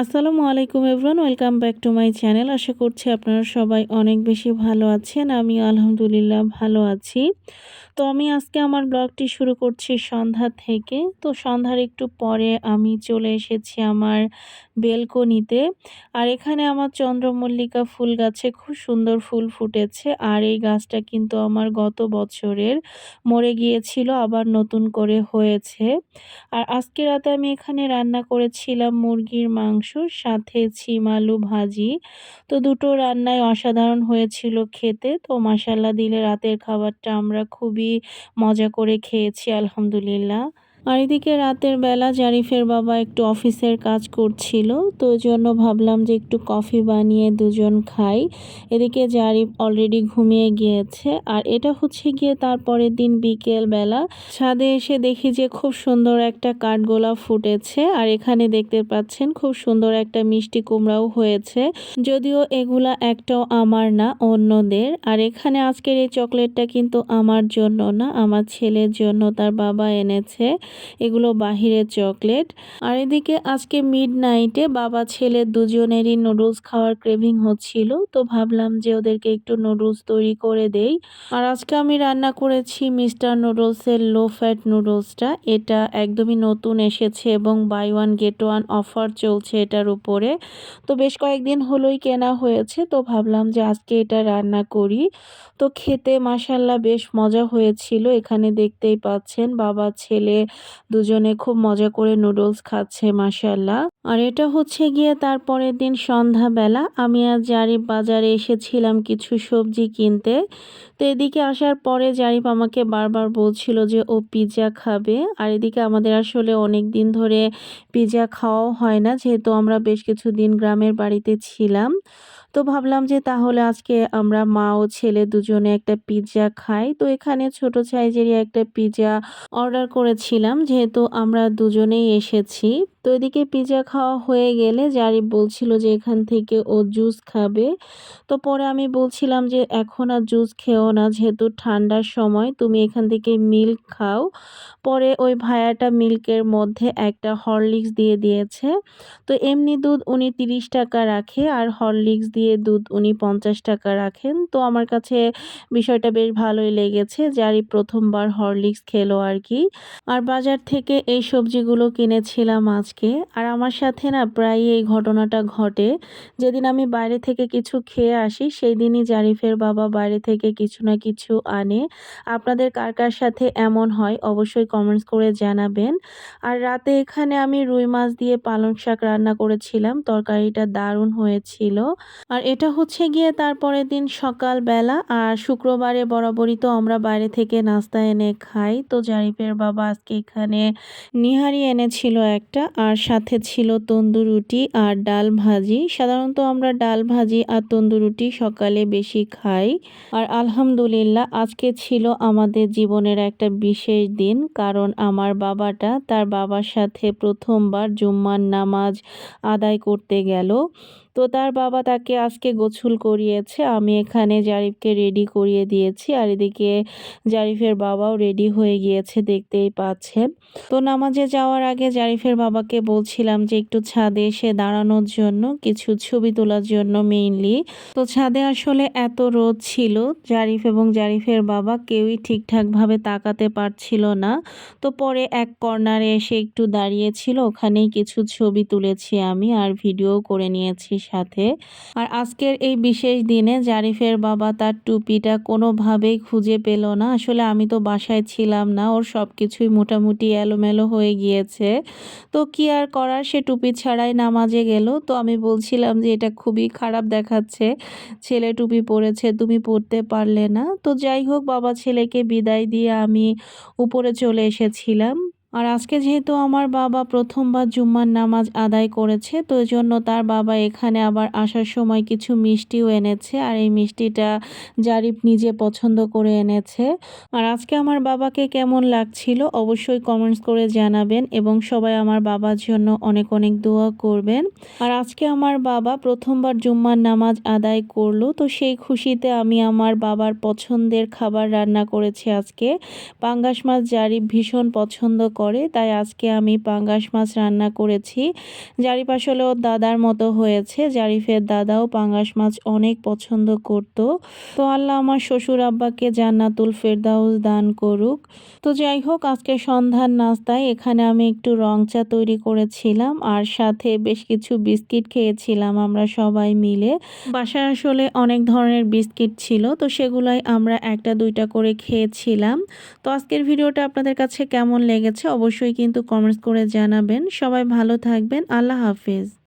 আসসালামু আলাইকুম everyone welcome back to my channel. আশা করছি আপনারা সবাই অনেক বেশি ভালো আছেন, আমি আলহামদুলিল্লাহ ভালো আছি। তো আমি আজকে আমার ব্লগটি শুরু করছি সন্ধ্যা থেকে। তো সন্ধ্যার একটু পরে আমি চলে এসেছি আমার বেলকনিতে। আর এখানে আমার চন্দ্রমল্লিকা ফুল গাছে খুব সুন্দর ফুল ফুটেছে। আর এই গাছটা কিন্তু আমার গত বছরের মরে গিয়েছিল, আবার নতুন করে হয়েছে। আর আজকে রাতে আমি এখানে রান্না করেছিলাম মুরগির মাংস, সাথে ছিম আলু ভাজি। তো দুটো রান্নায় অসাধারণ হয়েছিল খেতে। তো মাসাল্লা দিলে রাতের খাবারটা আমরা খুবই মজা করে খেয়েছি, আলহামদুলিল্লাহ। আর এদিকে রাতের বেলা জারিফের বাবা একটু অফিসের কাজ করছিল, তো ওই জন্য ভাবলাম যে একটু কফি বানিয়ে দুজন খাই। এদিকে জারিফ অলরেডি ঘুমিয়ে গিয়েছে, আর এটা হচ্ছে গিয়ে তারপরের দিন বিকেল বেলা। ছাদে এসে দেখি যে খুব সুন্দর একটা কাঠগোলাপ ফুটেছে, আর এখানে দেখতে পাচ্ছেন খুব সুন্দর একটা মিষ্টি কুমড়াও হয়েছে। যদিও এগুলা একটাও আমার না, অন্যদের। আর এখানে আজকের এই চকলেটটা কিন্তু আমার জন্য না, আমার ছেলের জন্য, তার বাবা এনেছে। এগুলো বাহিরের চকলেট। আর এদিকে আজকে মিড নাইটে বাবা, ছেলে দুজনেরই নুডলস খাওয়ার ক্রেভিং হচ্ছিল। তো ভাবলাম যে ওদেরকে একটু নুডলস তৈরি করে দেই। আর আজকে আমি রান্না করেছি মিস্টার নুডলসের লো ফ্যাট নুডলসটা এটা একদমই নতুন এসেছে এবং buy one get one offer চলছে এটার উপরে। তো বেশ কয়েকদিন হলোই কেনা হয়েছে। তো ভাবলাম যে আজকে এটা রান্না করি। তো খেতে মাসাল্লাহ বেশ মজা হয়েছিল। এখানে দেখতেই পাচ্ছেন বাবা, ছেলে দুজনে খুব মজা করে নুডলস খাচ্ছে মাসাল্লাহ আর এটা হচ্ছে গিয়ে তারপরের দিন সন্ধ্যাবেলা। আমি আর জারিফ বাজারে এসেছিলাম কিছু সবজি কিনতে। তো এদিকে আসার পরে জারিফ আমাকে বারবার বলছিল যে, ও পিৎজা খাবে। আর এদিকে আমাদের আসলে অনেক দিন ধরে পিৎজা খাওয়াও হয় না, যেহেতু আমরা বেশ কিছু দিন গ্রামের বাড়িতে ছিলাম। তো ভাবলাম যে তাহলে আজকে আমরা মা ও ছেলে দুজনে একটা পিৎজা খাই। তো এখানে ছোট সাইজেরই একটা পিৎজা অর্ডার করেছিলাম। যেহেতু আমরা দুজনেই এসেছি তো এদিকে পিৎজা খাওয়া হয়ে গেলে জারিফ বলছিল যে এখান থেকে ও জুস খাবে। তো পরে আমি বলছিলাম যে এখন আর জুস খেও না, যেহেতু ঠান্ডার সময়, তুমি এখান থেকে মিল্ক খাও। পরে ওই ভায়াটা মিল্কের মধ্যে একটা হরলিক্স দিয়ে দিয়েছে। তো এমনি দুধ উনি তিরিশ টাকা রাখে আর হরলিক্স দিয়ে দুধ উনি পঞ্চাশ টাকা রাখেন। তো আমার কাছে বিষয়টা বেশ ভালোই লেগেছে যারই প্রথমবার হরলিক্স খেলো আর কি। আর বাজার থেকে এই সবজিগুলো কিনেছিলাম আজকে। আর আমার সাথে না প্রায় এই ঘটনাটা ঘটে। যেদিন আমি বাইরে থেকে কিছু খেয়ে আসি সেই দিনই জারিফের বাবা বাইরে থেকে কিছু না কিছু আনে। আপনাদের কার কার সাথে এমন হয় অবশ্যই কমেন্টস করে জানাবেন। আর রাতে এখানে আমি রুই মাছ দিয়ে পালং শাক রান্না করেছিলাম। তরকারিটা দারুণ হয়েছিল। আর এটা হচ্ছে গিয়ে তারপরের দিন সকালবেলা। আর শুক্রবারে বরাবরই তো আমরা বাইরে থেকে নাস্তা এনে খাই। তো জারিফের বাবা আজকে এখানে নিহারি এনেছিল একটা। আর সাথে ছিল তন্দুর রুটি আর ডাল ভাজি। সাধারণত আমরা ডাল ভাজি আর তন্দুরুটি সকালে বেশি খাই। আর আলহামদুলিল্লাহ, আজকে ছিল আমাদের জীবনের একটা বিশেষ দিন, কারণ আমার বাবাটা তার বাবার সাথে প্রথমবার জুম্মার নামাজ আদায় করতে গেল। তো তার বাবা তাকে আজকে গোছুল করিয়েছে। আমি এখানে জারিফকে রেডি করিয়ে দিয়েছি আর এদিকে জারিফের বাবাও রেডি হয়ে গিয়েছে দেখতেই পাচ্ছেন। তো নামাজে যাওয়ার আগে জারিফের বাবাকে বলছিলাম যে একটু ছাদে এসে দাঁড়ানোর জন্য, কিছু ছবি তোলার জন্য মেইনলি তো ছাদে আসলে এত রোদ ছিল, জারিফ এবং জারিফের বাবা কেউই ঠিকঠাকভাবে তাকাতে পারছিল না। তো পরে এক কর্নারে এসে একটু দাঁড়িয়েছিল ওখানেই কিছু ছবি তুলেছি আমি আর ভিডিও করে নিয়েছি সাথে। আর আজকের এই বিশেষ দিনে জারিফের বাবা তার টুপিটা কোনোভাবেই খুঁজে পেল না। আসলে আমি তো বাসায় ছিলাম না, ওর সব কিছুই মোটামুটি এলোমেলো হয়ে গিয়েছে। তো কি আর করার, সে টুপি ছাড়াই নামাজে গেল। তো আমি বলছিলাম যে এটা খুবই খারাপ দেখাচ্ছে, ছেলে টুপি পরেছে, তুমি পরতে পারলে না। তো যাই হোক, বাবা ছেলেকে বিদায় দিয়ে আমি উপরে চলে এসেছিলাম। আর আজকে যেহেতু আমার বাবা প্রথমবার জুম্মার নামাজ আদায় করেছে, তো জন্য তার বাবা এখানে আবার আসার সময় কিছু মিষ্টিও এনেছে আর এই মিষ্টিটা জারিফ নিজে পছন্দ করে এনেছে। আর আজকে আমার বাবাকে কেমন লাগছিল অবশ্যই কমেন্টস করে জানাবেন এবং সবাই আমার বাবার জন্য অনেক অনেক দোয়া করবেন। আর আজকে আমার বাবা প্রথমবার জুম্মার নামাজ আদায় করল, তো সেই খুশিতে আমি আমার বাবার পছন্দের খাবার রান্না করেছি আজকে। পাঙ্গাস মাছ জারিফ ভীষণ পছন্দ করে, তাই আজকে আমি পাঙ্গাস মাছ রান্না করেছি। জারিফ ওর দাদার মতো হয়েছে। জারিফের দাদাও পাঙ্গাস মাছ অনেক পছন্দ করত। তো আল্লাহ আমার শ্বশুর আব্বাকে জান্নাতুল ফেরদাউস দান করুক। তো যাই হোক, আজকে সন্ধ্যার নাস্তায় এখানে আমি একটু রং চা তৈরি করেছিলাম আর সাথে বেশ কিছু বিস্কিট খেয়েছিলাম আমরা সবাই মিলে। বাসায় আসলে অনেক ধরনের বিস্কিট ছিল, তো সেগুলাই আমরা একটা দুইটা করে খেয়েছিলাম। তো আজকের ভিডিওটা আপনাদের কাছে কেমন লেগেছে অবশ্যই কিন্তু কমেন্টস করে জানাবেন। সবাই ভালো থাকবেন। আল্লাহ হাফিজ।